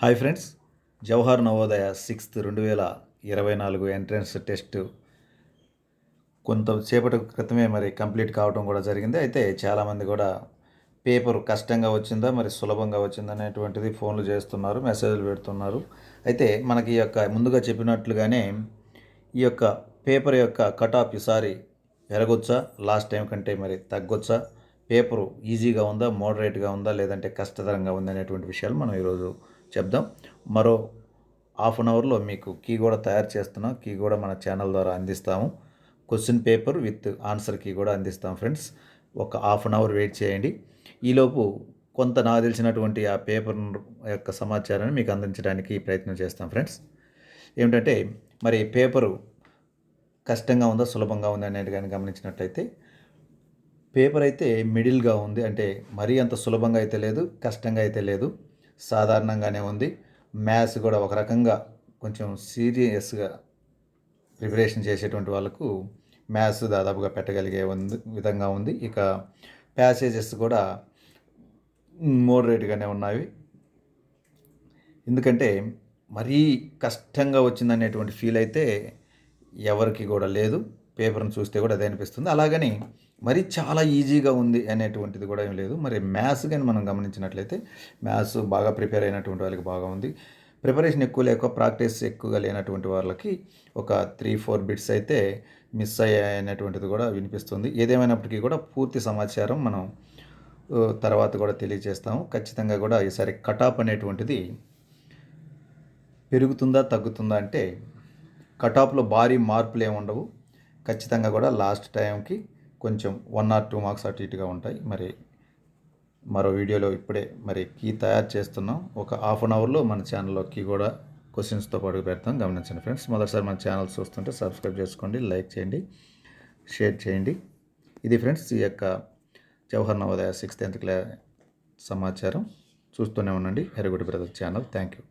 Hi friends Jawahar Navodaya sixth రెండు వేల ఇరవై నాలుగు ఎంట్రన్స్ టెస్ట్ కొంతసేపటి క్రితమే మరి కంప్లీట్ కావడం కూడా జరిగింది. అయితే చాలామంది కూడా పేపర్ కష్టంగా వచ్చిందా మరి సులభంగా వచ్చిందా అనేటువంటిది ఫోన్లు చేస్తున్నారు మెసేజ్లు పెడుతున్నారు. అయితే మనకి ఈ యొక్క ముందుగా చెప్పినట్లుగానే ఈ యొక్క పేపర్ యొక్క కట్ ఆఫ్ ఈసారి పెరగొచ్చా లాస్ట్ టైం కంటే మరి తగ్గొచ్చా? పేపరు ఈజీగా ఉందా మోడరేట్గా ఉందా లేదంటే కష్టతరంగా ఉందా అనేటువంటి విషయాలు మనం ఈరోజు చెప్దాం. మరో హాఫ్ అన్ అవర్లో మీకు కీ కూడా తయారు చేస్తున్నాం. కీ కూడా మన ఛానల్ ద్వారా అందిస్తాము. Question paper with answer key కూడా అందిస్తాం ఫ్రెండ్స్. ఒక హాఫ్ అన్ అవర్ వెయిట్ చేయండి. ఈలోపు కొంత నాకు తెలిసినటువంటి ఆ పేపర్ యొక్క సమాచారాన్ని మీకు అందించడానికి ప్రయత్నం చేస్తాం ఫ్రెండ్స్. ఏమిటంటే మరి పేపరు కష్టంగా ఉందా సులభంగా ఉందా అనేది కానీ గమనించినట్లయితే పేపర్ అయితే మిడిల్గా ఉంది. అంటే మరీ అంత సులభంగా అయితే లేదు కష్టంగా అయితే లేదు. సాధారణంగానే ఉంది. మ్యాథ్స్ కూడా ఒక రకంగా కొంచెం సీరియస్గా ప్రిపరేషన్ చేసేటువంటి వాళ్ళకు మ్యాథ్స్ దాదాపుగా పెట్టగలిగే ఉంది విధంగా ఉంది. ఇక ప్యాసేజెస్ కూడా మోడరేట్గానే ఉన్నాయి. ఎందుకంటే మరీ కష్టంగా వచ్చిందనేటువంటి ఫీల్ అయితే ఎవరికి కూడా లేదు. పేపర్ని చూస్తే కూడా అదే అనిపిస్తుంది. అలాగని మరి చాలా ఈజీగా ఉంది అనేటువంటిది కూడా ఏం లేదు. మరి మ్యాథ్స్ కానీ మనం గమనించినట్లయితే మ్యాథ్స్ బాగా ప్రిపేర్ అయినటువంటి వాళ్ళకి బాగా ఉంది. ప్రిపరేషన్ ఎక్కువ లేక ప్రాక్టీస్ ఎక్కువగా లేనటువంటి వాళ్ళకి ఒక త్రీ ఫోర్ బిట్స్ అయితే మిస్ అయ్యాయనేటువంటిది కూడా వినిపిస్తుంది. ఏదేమైనప్పటికీ కూడా పూర్తి సమాచారం మనం తర్వాత కూడా తెలియజేస్తాము. ఖచ్చితంగా కూడా ఈసారి కటాప్ అనేటువంటిది పెరుగుతుందా తగ్గుతుందా అంటే కటాప్లో భారీ మార్పులు ఏమి ఉండవు. ఖచ్చితంగా కూడా లాస్ట్ టైంకి కొంచెం వన్ ఆర్ టూ మార్క్స్ అటు ఇటుగా ఉంటాయి. మరి మరో వీడియోలో ఇప్పుడే మరి కీ తయారు చేస్తున్నాం. ఒక హాఫ్ అన్ అవర్లో మన ఛానల్లో కీ కూడా క్వశ్చన్స్తో పాటు పెడతాం. గమనించండి ఫ్రెండ్స్ మొదటిసారి మన ఛానల్ చూస్తుంటే సబ్స్క్రైబ్ చేసుకోండి లైక్ చేయండి షేర్ చేయండి. ఇది ఫ్రెండ్స్ ఈ యొక్క జవహర్ నవోదయ సిక్స్త్ టెన్త్ క్లా సమాచారం. చూస్తూనే ఉండండి. హెరగుడి బ్రదర్ ఛానల్ థ్యాంక్ యూ